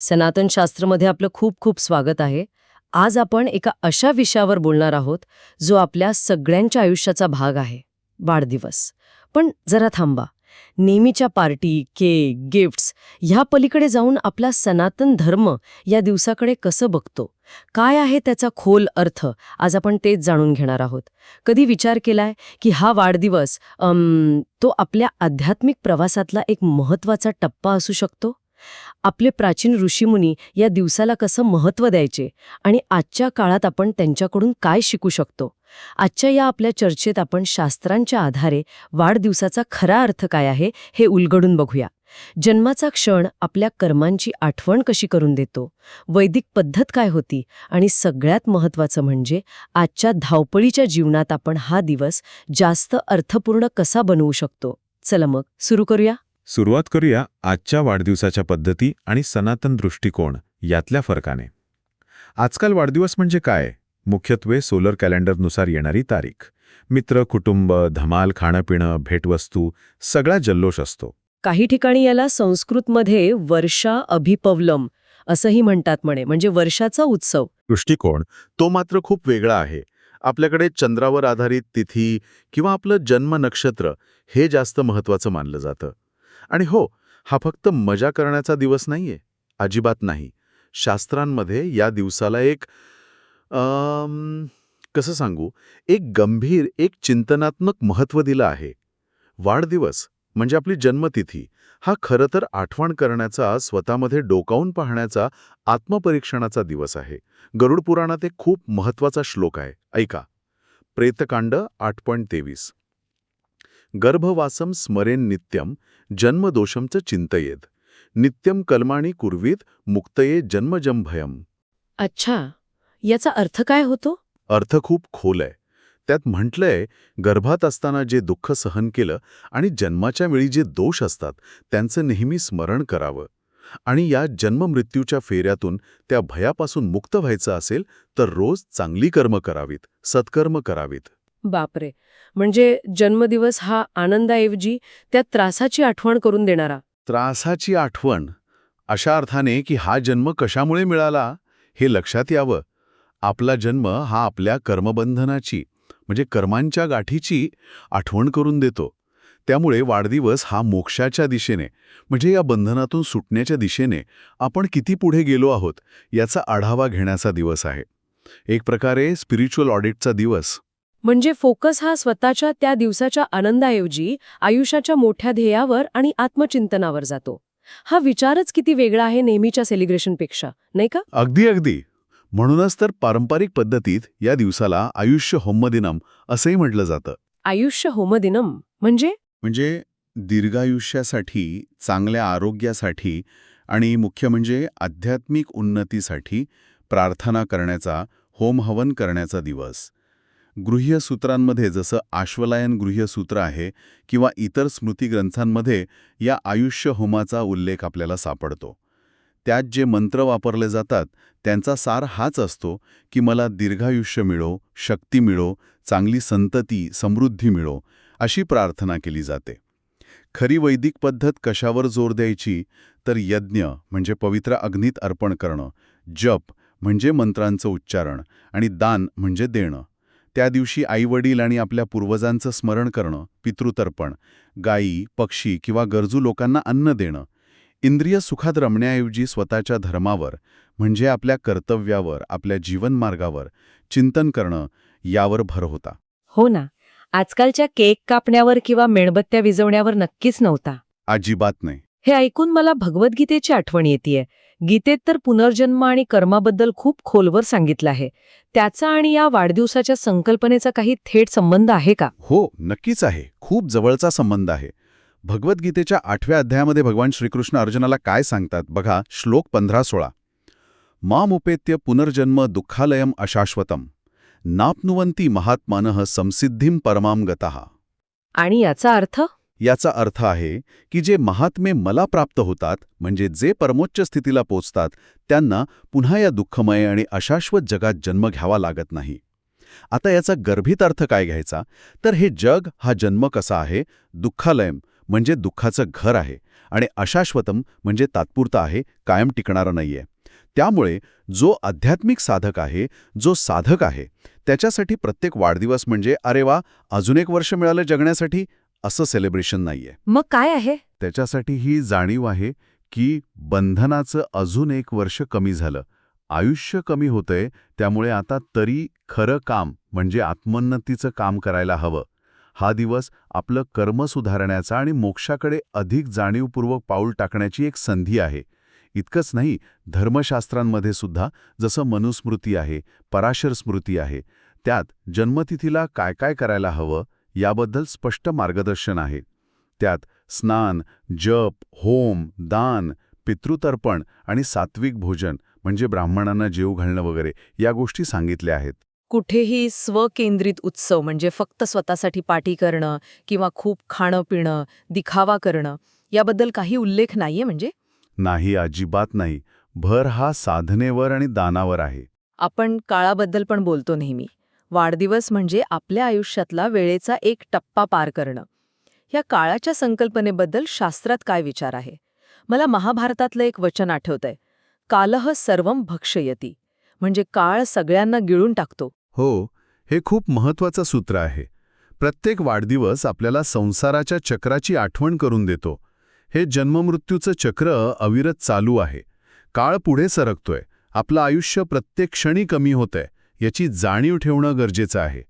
सनातन शास्त्रमध्ये आपलं खूप खूप स्वागत आहे. आज आपण एका अशा विषयावर बोलणार आहोत जो आपल्या सगळ्यांच्या आयुष्याचा भाग आहे. वाढदिवस. पण जरा थांबा. नेहमीच्या पार्टी केक गिफ्ट्स ह्या पलीकडे जाऊन आपला सनातन धर्म या दिवसाकडे कसं बघतो? काय आहे त्याचा खोल अर्थ? आज आपण तेच जाणून घेणार आहोत. कधी विचार केलाय की हा वाढदिवस तो आपल्या आध्यात्मिक प्रवासातला एक महत्त्वाचा टप्पा असू शकतो? आपले प्राचीन ऋषीमुनी या दिवसाला कसं महत्त्व द्यायचे आणि आजच्या काळात आपण त्यांच्याकडून काय शिकू शकतो? आजच्या या आपल्या चर्चेत आपण शास्त्रांच्या आधारे वाढदिवसाचा खरा अर्थ काय आहे हे उलगडून बघूया. जन्माचा क्षण आपल्या कर्मांची आठवण कशी करून देतो? वैदिक पद्धत काय होती? आणि सगळ्यात महत्त्वाचं म्हणजे आजच्या धावपळीच्या जीवनात आपण हा दिवस जास्त अर्थपूर्ण कसा बनवू शकतो? चला मग सुरू करूया. सुरुवात करूया आजच्या वाढदिवसाच्या पद्धती आणि सनातन दृष्टिकोन यातल्या फरकाने. आजकाल वाढदिवस म्हणजे काय? मुख्यत्वे सोलर कॅलेंडरनुसार येणारी तारीख. मित्र कुटुंब धमाल खाणंपिणं भेटवस्तू सगळा जल्लोष असतो. काही ठिकाणी याला संस्कृतमध्ये वर्षा अभिपवलम असंही म्हणतात म्हणे म्हणजे वर्षाचा उत्सव. दृष्टिकोन तो मात्र खूप वेगळा आहे. आपल्याकडे चंद्रावर आधारित तिथी किंवा आपलं जन्म नक्षत्र हे जास्त महत्वाचं मानलं जातं. आणि हो हा फक्त मजा करण्याचा दिवस नाहीये. अजिबात नाही. शास्त्रांमध्ये या दिवसाला एक कसं सांगू? एक गंभीर एक चिंतनात्मक महत्त्व दिलं आहे. वाढदिवस म्हणजे आपली जन्मतिथी. हा खरं तर आठवण करण्याचा स्वतःमध्ये डोकावून पाहण्याचा आत्मपरीक्षणाचा दिवस आहे. गरुड पुराणात एक खूप महत्त्वाचा श्लोक आहे. ऐका. प्रेतकांड आठ पॉईंट तेवीस. गर्भवासम स्मरेन नित्यम जन्मदोषमच चिंतयेद नित्यम कल्माणी कुर्वीत मुक्तये जन्मजंभयम अच्छा याचा अर्थ काय होतो? अर्थ खूप खोल आहे. त्यात म्हटलंय गर्भात असताना जे दुःख सहन केलं आणि जन्माच्या वेळी जे दोष असतात त्यांचं नेहमी स्मरण करावं. आणि या जन्ममृत्यूच्या फेऱ्यातून त्या भयापासून मुक्त व्हायचं असेल तर रोज चांगली कर्म करावीत सत्कर्म करावीत. बापरे! म्हणजे जन्मदिवस हा आनंदाऐवजी त्या त्रासाची आठवण करून देणारा. त्रासाची आठवण? अशा अर्थाने की हा जन्म कशामुळे मिळाला? हे लक्षात यावं. आपला जन्म हा आपल्या कर्मबंधनाची म्हणजे कर्मांच्या गाठीची आठवण करून देतो. त्यामुळे वाढदिवस हा मोक्षाच्या दिशेने म्हणजे या बंधनातून सुटण्याच्या दिशेने आपण किती पुढे गेलो आहोत याचा आढावा घेण्याचा दिवस आहे. एक प्रकारे स्पिरिच्युअल ऑडिटचा दिवस. म्हणजे फोकस हा स्वतःच्या त्या दिवसाच्या आनंदाऐवजी आयुष्याच्या मोठ्या ध्येयावर आणि आत्मचिंतनावर जातो. हा विचारच किती वेगळा आहे नेहमीच्या सेलिब्रेशनपेक्षा नाही का? अगदी अगदी. म्हणूनच तर पारंपरिक पद्धतीत या दिवसाला आयुष्य होम्मदिनम असंही म्हटलं जातं. आयुष्य होमदिनम म्हणजे? म्हणजे दीर्घायुष्यासाठी चांगल्या आरोग्यासाठी आणि मुख्य म्हणजे आध्यात्मिक उन्नतीसाठी प्रार्थना करण्याचा होमहवन करण्याचा दिवस. गृह्यसूत्रांमध्ये जसं आश्वलायन गृह्यसूत्र आहे किंवा इतर स्मृतिग्रंथांमध्ये या आयुष्य होमाचा उल्लेख आपल्याला सापडतो. त्यात जे मंत्र वापरले जातात त्यांचा सार हाच असतो की मला दीर्घायुष्य मिळो शक्ती मिळो चांगली संतती समृद्धी मिळो अशी प्रार्थना केली जाते. खरी वैदिक पद्धत कशावर जोर द्यायची? तर यज्ञ म्हणजे पवित्र अग्नीत अर्पण करणं जप म्हणजे मंत्रांचं उच्चारण आणि दान म्हणजे देणं. त्या दिवशी आईवडील आणि आपल्या पूर्वजांचं स्मरण करणं पितृतर्पण गायी पक्षी किंवा गरजू लोकांना अन्न देणं इंद्रिय सुखात रमण्याऐवजी स्वतःच्या धर्मावर म्हणजे आपल्या कर्तव्यावर आपल्या जीवनमार्गावर चिंतन करणं यावर भर होता. हो ना. आजकालच्या केक कापण्यावर किंवा मेणबत्त्या विजवण्यावर नक्कीच नव्हता. अजिबात नाही. हे ऐकून मला भगवद्गीतेची आठवण येतेय. गीतेत तर पुनर्जन्म आणि कर्माबद्दल खूप खोलवर सांगितलं आहे. त्याचा आणि या वाढदिवसाच्या संकल्पनेचा काही थेट संबंध आहे का? हो नक्कीच आहे. खूप जवळचा संबंध आहे. भगवद्गीतेच्या आठव्या अध्यायामध्ये भगवान श्रीकृष्ण अर्जुनाला काय सांगतात? बघा श्लोक पंधरा सोळा. मामुपेत्य पुनर्जन्म दुःखालयम अशाश्वतम. नाप्नुवंती महात्मानः संसिद्धीम परमाम गतः. आणि याचा अर्थ? याचा अर्थ आहे की जे महात्मे मला प्राप्त होतात म्हणजे जे परमोच्च स्थितीला पोचतात त्यांना पुन्हा या दुःखमय आणि अशाश्वत जगात जन्म घ्यावा लागत नाही. आता याचा गर्भित अर्थ काय घ्यायचा? तर हे जग हा जन्म कसा आहे? दुःखालयम म्हणजे दुःखाचं घर आहे आणि अशाश्वतम म्हणजे तात्पुरता आहे कायम टिकणारं नाहीये. त्यामुळे जो आध्यात्मिक साधक आहे जो साधक आहे त्याच्यासाठी प्रत्येक वाढदिवस म्हणजे अरे वा अजून एक वर्ष मिळालं जगण्यासाठी? असं सेलिब्रेशन नाहीये. मग काय आहे? त्याच्यासाठी ही जाणीव आहे की बंधनाचं अजून एक वर्ष कमी झालं. आयुष्य कमी होतंय त्यामुळे आता तरी खरं काम म्हणजे आत्मोन्नतीचं काम करायला हवं. हा दिवस आपलं कर्म सुधारण्याचा आणि मोक्षाकडे अधिक जाणीवपूर्वक पाऊल टाकण्याची एक संधी आहे. इतकंच नाही धर्मशास्त्रांमध्ये सुद्धा जसं मनुस्मृती आहे पराशर स्मृती आहे त्यात जन्मतिथीला काय काय करायला हवं याबद्दल स्पष्ट मार्गदर्शन आहे. त्यात स्नान जप होम दान पितृतर्पण आणि सात्विक भोजन म्हणजे ब्राह्मणांना जेव घालणं वगैरे या गोष्टी सांगितल्या आहेत. कुठेही स्वकेंद्रित उत्सव म्हणजे फक्त स्वतःसाठी पार्टी करणं किंवा खूप खाणं पिणं दिखावा करणं याबद्दल काही उल्लेख नाहीये म्हणजे? नाही अजिबात नाही. भर हा साधनेवर आणि दानावर आहे. आपण काळाबद्दल पण बोलतो नेहमी. वाढदिवस म्हणजे आपल्या आयुष्यातला वेळेचा एक टप्पा पार करणं. या काळाच्या संकल्पनेबद्दल शास्त्रात काय विचार आहे? मला महाभारतातलं एक वचन आठवतंय. कालह सर्वम भक्षयती. म्हणजे काळ सगळ्यांना गिळून टाकतो. हो हे खूप महत्वाचं सूत्र आहे. प्रत्येक वाढदिवस आपल्याला संसाराच्या चक्राची आठवण करून देतो. हे जन्ममृत्यूचं चक्र अविरत चालू आहे. काळ पुढे सरकतोय. आपलं आयुष्य प्रत्येक क्षणी कमी होतंय. याची जाणीव ठेवणं गरजेचं आहे.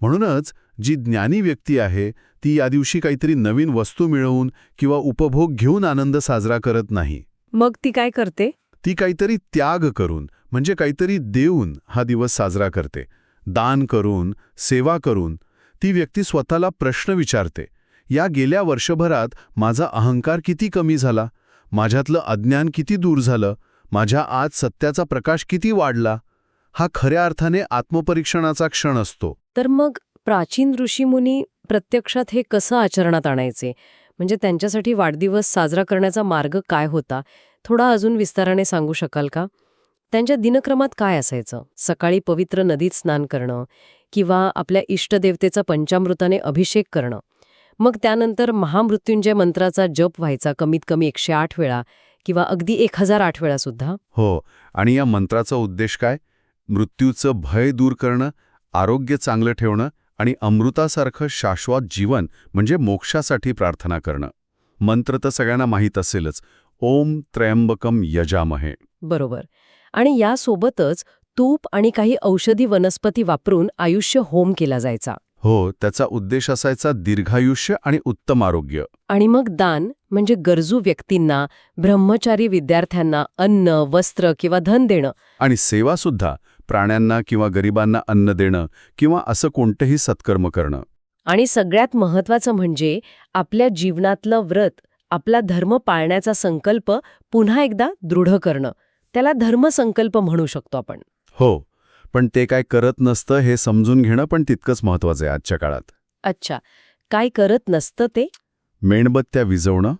म्हणूनच जी ज्ञानी व्यक्ती आहे ती या दिवशी काहीतरी नवीन वस्तू मिळवून किंवा उपभोग घेऊन आनंद साजरा करत नाही. मग ती काय करते? ती काहीतरी त्याग करून म्हणजे काहीतरी देऊन हा दिवस साजरा करते. दान करून सेवा करून ती व्यक्ती स्वतःला प्रश्न विचारते. या गेल्या वर्षभरात माझा अहंकार किती कमी झाला? माझ्यातलं अज्ञान किती दूर झालं? माझ्या आज सत्याचा प्रकाश किती वाढला? हा खऱ्या अर्थाने आत्मपरीक्षणाचा क्षण असतो. तर मग प्राचीन ऋषीमुनी प्रत्यक्षात हे कसं आचरणात आणायचे? म्हणजे त्यांच्यासाठी वाढदिवस साजरा करण्याचा मार्ग काय होता? थोडा अजून विस्ताराने सांगू शकाल का? त्यांच्या दिनक्रमात काय असायचं? सकाळी पवित्र नदीत स्नान करणं किंवा आपल्या इष्टदेवतेचा पंचामृताने अभिषेक करणं. मग त्यानंतर महामृत्युंजय मंत्राचा जप व्हायचा कमीत कमी एकशे आठ वेळा किंवा अगदी एक हजार आठ वेळा सुद्धा. हो आणि या मंत्राचा उद्देश काय? मृत्यूचं भय दूर करणं आरोग्य चांगलं ठेवणं आणि अमृतासारखं शाश्वत जीवन म्हणजे मोक्षासाठी प्रार्थना करणं. मंत्र तर सगळ्यांना माहीत असेलच. ओम त्र्यंबकम यजामहे. बरोबर. आणि यासोबतच तूप आणि काही औषधी वनस्पती वापरून आयुष्य होम केला जायचा. हो त्याचा उद्देश असायचा दीर्घायुष्य आणि उत्तम आरोग्य. आणि मग दान म्हणजे गरजू व्यक्तींना ब्रह्मचारी विद्यार्थ्यांना अन्न वस्त्र किंवा धन देणं. आणि सेवासुद्धा. प्राण्यांना किंवा गरिबांना अन्न देणं किंवा असं कोणतंही सत्कर्म करणं. आणि सगळ्यात महत्वाचं म्हणजे आपल्या जीवनातलं व्रत आपला धर्म पाळण्याचा संकल्प पुन्हा एकदा दृढ करणं. त्याला धर्मसंकल्प म्हणू शकतो आपण. हो पण ते काय करत नसतं हे समजून घेणं पण तितकंच महत्वाचं आहे आजच्या काळात. अच्छा काय करत नसतं ते? मेणबत्त्या विजवणं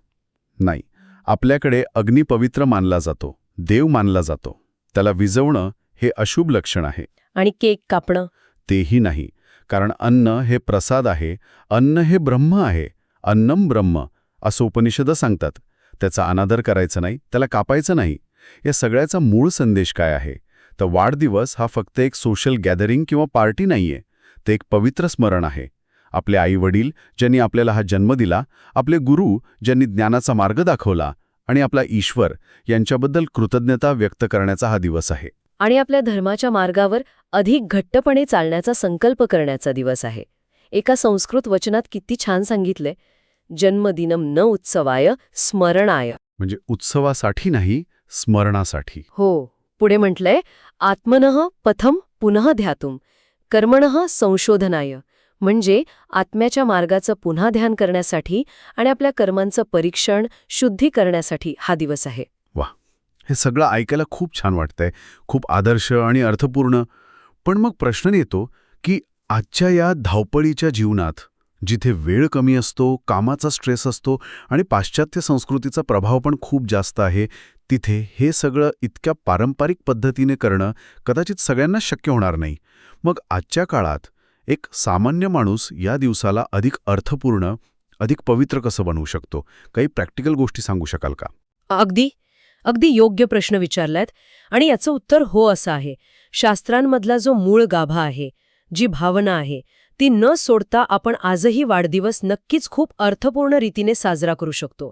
नाही. आपल्याकडे अग्नी पवित्र मानला जातो देव मानला जातो. त्याला विजवणं हे अशुभ लक्षण आहे. आणि केक कापणं? तेही नाही. कारण अन्न हे प्रसाद आहे अन्न हे ब्रह्म आहे अन्नम ब्रह्म असं उपनिषदं सांगतात. त्याचा अनादर करायचा नाही त्याला कापायचं नाही. या सगळ्याचा मूळ संदेश काय आहे? तर वाढदिवस हा फक्त एक सोशल गॅदरिंग किंवा पार्टी नाहीये. ते एक पवित्र स्मरण आहे. आपले आईवडील ज्यांनी आपल्याला हा जन्म दिला आपले गुरु ज्यांनी ज्ञानाचा मार्ग दाखवला आणि आपला ईश्वर यांच्याबद्दल कृतज्ञता व्यक्त करण्याचा हा दिवस आहे. आणि आपल्या धर्माच्या मार्गावर अधिक घट्टपणे चालण्याचा संकल्प करण्याचा दिवस आहे. एका संस्कृत वचनात किती छान सांगितलंय जन्मदिनम न उत्सवाय स्मरणाय. म्हणजे उत्सवासाठी नाही स्मरणासाठी. हो पुढे म्हटलंय आत्मनः पथम पुनः ध्यातुम कर्मणः संशोधनाय. म्हणजे आत्म्याच्या मार्गाचं पुन्हा ध्यान करण्यासाठी आणि आपल्या कर्मांचं परीक्षण शुद्धी करण्यासाठी हा दिवस आहे. हे सगळं ऐकायला खूप छान वाटतंय. खूप आदर्श आणि अर्थपूर्ण. पण मग प्रश्न येतो की आजच्या या धावपळीच्या जीवनात जिथे वेळ कमी असतो कामाचा स्ट्रेस असतो आणि पाश्चात्य संस्कृतीचा प्रभाव पण खूप जास्त आहे तिथे हे सगळं इतक्या पारंपरिक पद्धतीने करणं कदाचित सगळ्यांना शक्य होणार नाही. मग आजच्या काळात एक सामान्य माणूस या दिवसाला अधिक अर्थपूर्ण अधिक पवित्र कसं बनवू शकतो? काही प्रॅक्टिकल गोष्टी सांगू शकाल का? अगदी. अगदी योग्य प्रश्न विचारलायत आणि याचं उत्तर हो असं आहे. शास्त्रांमधला जो मूळ गाभा आहे जी भावना आहे ती न सोडता आपण आजही वाढदिवस नक्कीच खूप अर्थपूर्ण रीतीने साजरा करू शकतो.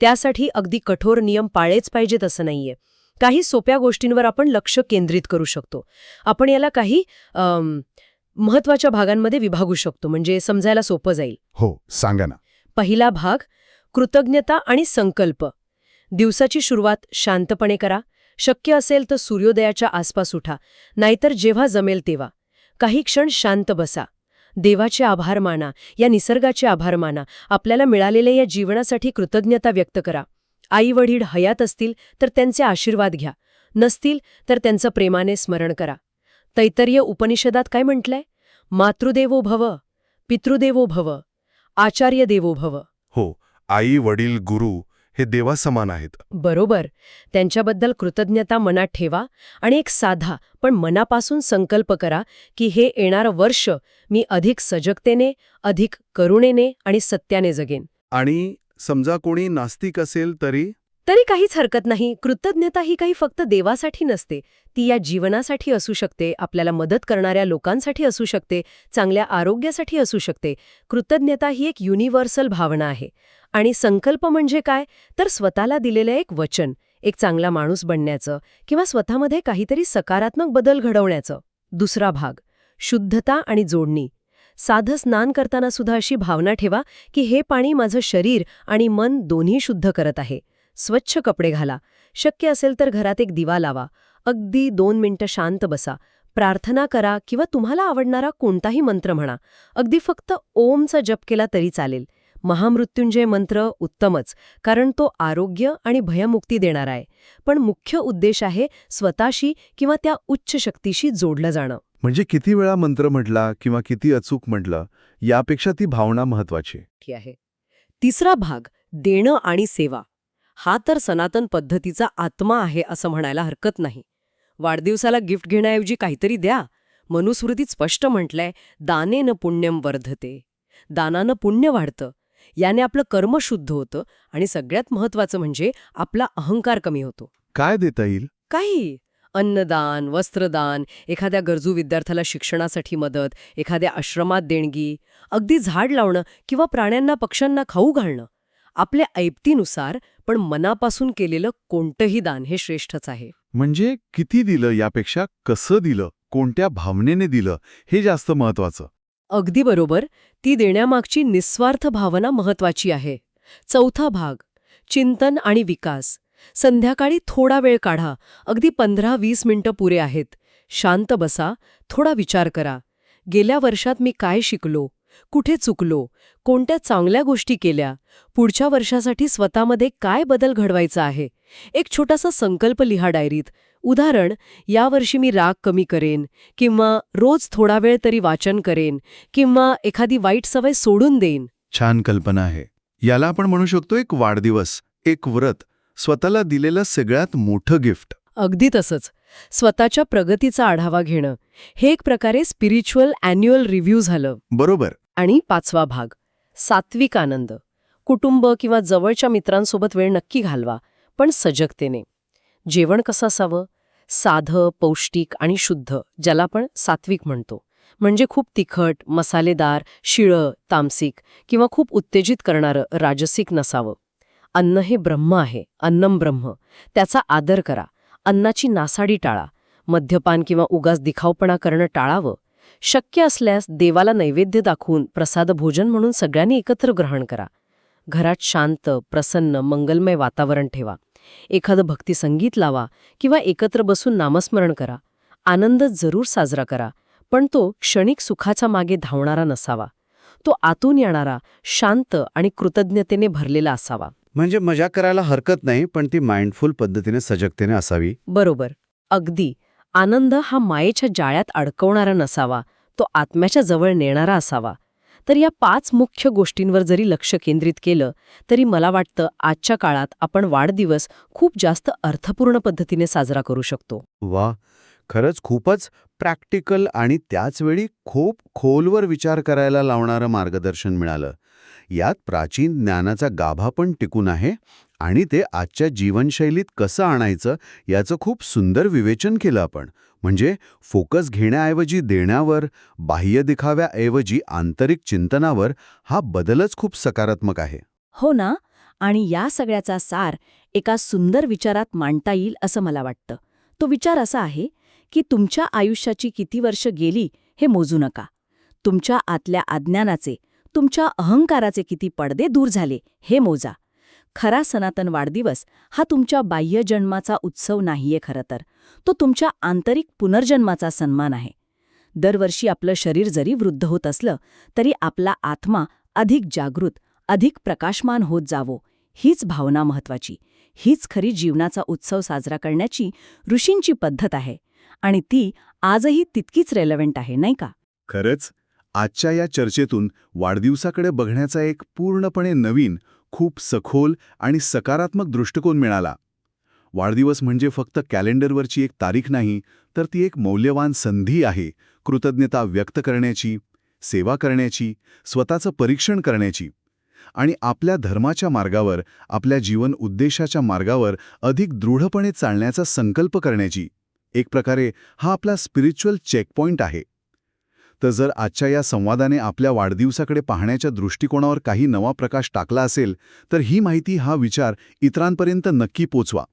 त्यासाठी अगदी कठोर नियम पाळेच पाहिजेत असं नाहीये. काही सोप्या गोष्टींवर आपण लक्ष केंद्रित करू शकतो. आपण याला काही महत्त्वाच्या भागांमध्ये विभागू शकतो म्हणजे समजायला सोपं जाईल. हो सांगा ना. पहिला भाग कृतज्ञता आणि संकल्प. दिवसाची सुरुवात शांतपणे करा. शक्य असेल तर सूर्योदयाच्या आसपास उठा. नाहीतर जेव्हा जमेल तेव्हा. काही क्षण शांत बसा. देवाचे आभार माना. या निसर्गाचे आभार माना. आपल्याला मिळालेल्या या जीवनासाठी कृतज्ञता व्यक्त करा. आई वडील हयात असतील तर त्यांचे आशीर्वाद घ्या. नसतील तर त्यांचं प्रेमाने स्मरण करा. तैतरीय उपनिषदात काय म्हटलंय? मातृदेवो भव पितृदेवो भव आचार्य देवो भव. हो आई वडील गुरु हे देवासमान आहेत. बरोबर. त्यांच्याबद्दल कृतज्ञता मनात ठेवा आणि एक साधा पण मनापासून संकल्प करा की हे येणारं वर्ष मी अधिक सजगतेने अधिक करुणेने आणि सत्याने जगेन. आणि समजा कोणी नास्तिक असेल तरी तरी काहीच हरकत नाही. कृतज्ञता ही काही फक्त देवासाठी नसते. ती या जीवनासाठी असू शकते आपल्याला मदत करणाऱ्या लोकांसाठी असू शकते चांगल्या आरोग्यासाठी असू शकते. कृतज्ञता ही एक युनिव्हर्सल भावना आहे. आणि संकल्प म्हणजे काय? तर स्वतःला दिलेलं एक वचन एक चांगला माणूस बनण्याचं किंवा स्वतःमध्ये काहीतरी सकारात्मक बदल घडवण्याचं. दुसरा भाग शुद्धता आणि जोडणी. साधं स्नान करताना सुद्धा अशी भावना ठेवा की हे पाणी माझं शरीर आणि मन दोन्ही शुद्ध करत आहे. स्वच्छ कपडे घाला. शक्य असेल तर घरात एक दिवा लावा. अगदी दोन मिनिटं शांत बसा. प्रार्थना करा किंवा तुम्हाला आवडणारा कोणताही मंत्र म्हणा. अगदी फक्त ओमचा जप केला तरी चालेल. महामृत्युंजय मंत्र उत्तमच कारण तो आरोग्य आणि भयमुक्ती देणार आहे. पण मुख्य उद्देश आहे स्वतःशी किंवा त्या उच्च शक्तीशी जोडलं जाणं. म्हणजे किती वेळा मंत्र म्हटला किंवा किती अचूक म्हटलं यापेक्षा ती भावना महत्वाची आहे. तिसरा भाग देणं आणि सेवा. हा तर सनातन पद्धतीचा आत्मा आहे असं म्हणायला हरकत नाही. वाढदिवसाला गिफ्ट घेण्याऐवजी काहीतरी द्या. मनुस्मृतीत स्पष्ट म्हटलंय दानेन पुण्यम वर्धते. दानानं पुण्य वाढतं. याने आपलं कर्म शुद्ध होतं आणि सगळ्यात महत्वाचं म्हणजे आपला अहंकार कमी होतो. काय देता येईल? काही. अन्नदान वस्त्रदान एखाद्या गरजू विद्यार्थ्याला शिक्षणासाठी मदत एखाद्या आश्रमात देणगी अगदी झाड लावणं किंवा प्राण्यांना पक्ष्यांना खाऊ घालणं. आपल्या ऐपतीनुसार पण मनापासून केलेलं कोणतंही दान हे श्रेष्ठच आहे. म्हणजे किती दिलं यापेक्षा कसं दिलं कोणत्या भावनेने दिलं हे जास्त महत्वाचं अगदी बरोबर ती देण्यामागची निस्वार्थ भावना महत्वाची आहे. चौथा भाग चिंतन आणि विकास. संध्याकाळी थोडा वेळ काढा अगदी पंधरा वीस मिनिटं पुरे आहेत. शांत बसा थोडा विचार करा. गेल्या वर्षात मी काय शिकलो? कुठे चुकलो? कोणत्या चांगल्या गोष्टी केल्या? पुढच्या वर्षासाठी स्वतःमध्ये काय बदल घडवायचा आहे? एक छोटासा संकल्प लिहा डायरीत. उदाहरण यावर्षी मी राग कमी करेन किंवा रोज थोडा वेळ तरी वाचन करेन किंवा एखादी वाईट सवय सोडून देईन. छान कल्पना आहे. याला आपण म्हणू शकतो एक वाढदिवस एक व्रत स्वतःला दिलेलं सगळ्यात मोठं गिफ्ट. अगदी तसंच. स्वतःच्या प्रगतीचा आढावा घेणं. हे एक प्रकारे स्पिरिच्युअल अॅन्युअल रिव्ह्यू झालं. बरोबर. आणि पाचवा भाग सात्विक आनंद. कुटुंब किंवा जवळच्या मित्रांसोबत वेळ नक्की घालवा पण सजगतेने. जेवण कसं असावं? साधं पौष्टिक आणि शुद्ध ज्याला आपण सात्विक म्हणतो. म्हणजे खूप तिखट मसालेदार शिळं तामसिक किंवा खूप उत्तेजित करणारं राजसिक नसावं. अन्न हे ब्रह्म आहे अन्नम ब्रह्म. त्याचा आदर करा. अन्नाची नासाडी टाळा. मद्यपान किंवा उगास दिखावपणा करणं टाळावं. शक्य असल्यास देवाला नैवेद्य दाखवून प्रसाद भोजन म्हणून सगळ्यांनी एकत्र ग्रहण करा. घरात शांत प्रसन्न मंगलमय वातावरण ठेवा. एखादं भक्ती संगीत लावा किंवा एकत्र बसून नामस्मरण करा. आनंद जरूर साजरा करा पण तो क्षणिक सुखाच्या मागे धावणारा नसावा. तो आतून येणारा शांत आणि कृतज्ञतेने भरलेला असावा. म्हणजे मजा करायला हरकत नाही पण ती माइंडफुल पद्धतीने सजगतेने असावी? बरोबर. अगदी. आनंद हा मायेच्या जाळ्यात अडकवणारा नसावा तो आत्म्याच्या जवळ नेणारा असावा. तर या पाच मुख्य गोष्टींवर जरी लक्ष केंद्रित केलं तरी मला वाटतं आजच्या काळात आपण वाढदिवस खूप जास्त अर्थपूर्ण पद्धतीने साजरा करू शकतो. वा! खरंच खूपच प्रॅक्टिकल आणि त्याचवेळी खूप खोलवर विचार करायला लावणारं मार्गदर्शन मिळालं. यात प्राचीन ज्ञानाचा गाभा पण टिकून आहे आणि ते आजच्या जीवनशैलीत कसं आणायचं याचं खूप सुंदर विवेचन केलं आपण. म्हणजे फोकस घेण्याऐवजी देण्यावर बाह्य दिखाव्याऐवजी आंतरिक चिंतनावर हा बदलच खूप सकारात्मक आहे. हो ना? आणि या सगळ्याचा सार एका सुंदर विचारात मांडता येईल असं मला वाटतं. तो विचार असा आहे की तुमच्या आयुष्याची किती वर्ष गेली हे मोजू नका. तुमच्या आतल्या अज्ञानाचे तुमच्या अहंकाराचे किती पडदे दूर झाले हे मोजा. खरा सनातन वाढदिवस हा तुमच्या बाह्य जन्माचा उत्सव नाहीये खरं तर. तो तुमच्या आंतरिक पुनर्जन्माचा सन्मान आहे. दरवर्षी आपलं शरीर जरी वृद्ध होत असलं तरी आपला आत्मा अधिक जागृत अधिक प्रकाशमान होत जावो हीच भावना महत्वाची हीच खरी जीवनाचा उत्सव साजरा करण्याची ऋषींची पद्धत आहे. आणि ती आजही तितकीच रेलेव्हंट आहे नाही का? खरंच? आजच्या या चर्चेतून वाढदिवसाकडे बघण्याचा एक पूर्णपणे नवीन खूप सखोल आणि सकारात्मक दृष्टिकोन मिळाला. वाढदिवस म्हणजे फक्त कॅलेंडरवरची एक तारीख नाही तर ती एक मौल्यवान संधी आहे कृतज्ञता व्यक्त करण्याची सेवा करण्याची स्वतःचं परीक्षण करण्याची. आणि आपल्या धर्माच्या मार्गावर आपल्या जीवन उद्देशाच्या मार्गावर अधिक दृढपणे चालण्याचा संकल्प करण्याची. एक प्रकारे हा आपला स्पिरिच्युअल चेकपॉइंट आहे. तर जर आजच्या या संवादाने आपल्या वाढदिवसाकडे पाहण्याच्या दृष्टिकोनावर काही नवा प्रकाश टाकला असेल तर ही माहिती हा विचार इतरांपर्यंत नक्की पोचवा.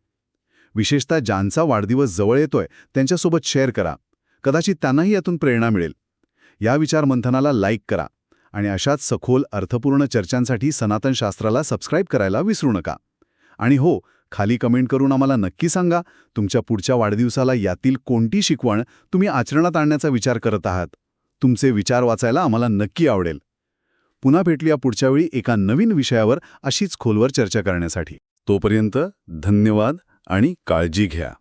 विशेषतः ज्यांचा वाढदिवस जवळ येतोय त्यांच्यासोबत शेअर करा. कदाचित त्यांनाही यातून प्रेरणा मिळेल. या विचारमंथनाला लाईक करा आणि अशाच सखोल अर्थपूर्ण चर्चांसाठी सनातन शास्त्राला सबस्क्राईब करायला विसरू नका. आणि हो खाली कमेंट करून आम्हाला नक्की सांगा. तुमच्या पुढच्या वाढदिवसाला यातील कोणती शिकवण तुम्ही आचरणात आणण्याचा विचार करत आहात? तुमचे विचार वाचायला आम्हाला नक्की आवडेल. पुन्हा भेटूया पुढच्या वेळी एका नवीन विषयावर अशीच खोलवर चर्चा करण्यासाठी. तोपर्यंत धन्यवाद आणि काळजी घ्या.